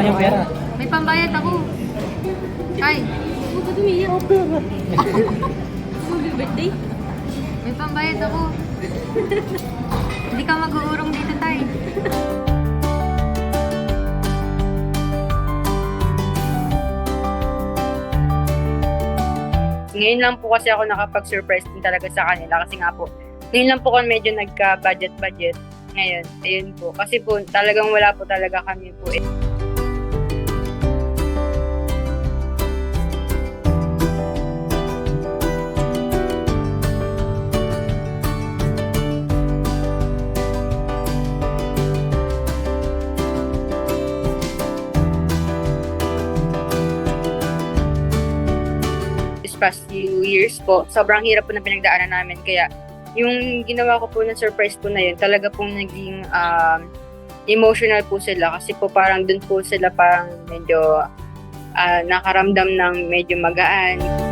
Yung pera. May pambayad ako. Ay, Huwag ka tumiyak ako. Mag-birthday? may pambayad ako. Hindi ka mag-uurong dito, tay. Ngayon lang po kasi ako nakapag-surprise din talaga sa kanila kasi nga po, ngayon lang po kami medyo nagka-budget-budget. Ngayon, ayun po. Kasi po, talagang wala po talaga kami po. Eh. Past few years po, sobrang hirap po na pinagdaanan namin. Kaya yung ginawa ko po ng surprise po na yun, talaga pong naging um, emotional po sila kasi po parang dun po sila parang medyo ah, nakaramdam ng medyo magaan.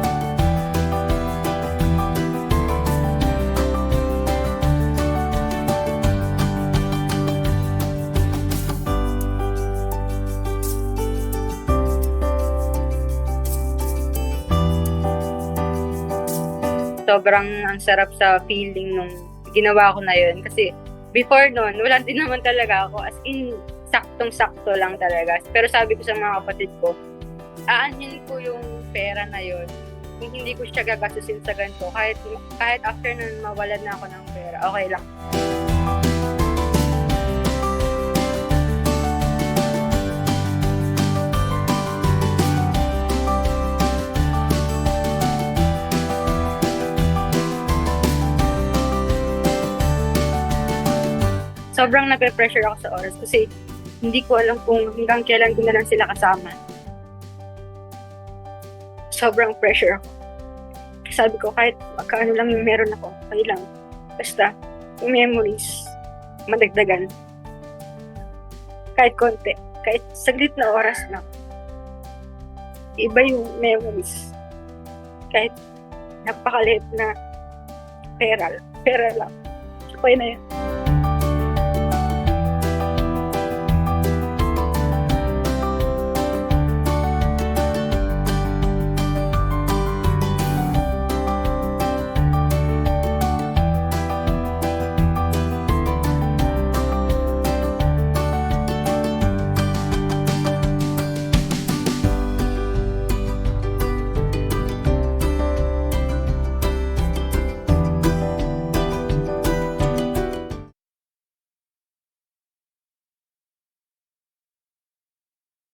Sobrang ang sarap sa feeling nung ginawa ko na yun. Kasi before nun, wala din naman talaga ako. As in, saktong-sakto lang talaga. Pero sabi ko sa mga kapatid ko, aanhin ko yung pera na yun. Kung hindi ko siya gagastusin sa ganito, kahit, kahit after nun mawalan na ako ng pera, okay lang. Sobrang nape-pressure ako sa oras kasi hindi ko alam kung hanggang kailan ko na lang sila kasama. Sobrang pressure ako. Sabi ko, kahit magkaano lang yung meron ako, okay lang. Basta, yung memories, madagdagan. Kahit konti, kahit saglit na oras lang. Iba yung memories. Kahit napakaliit na pera, pera lang. Okay na yun.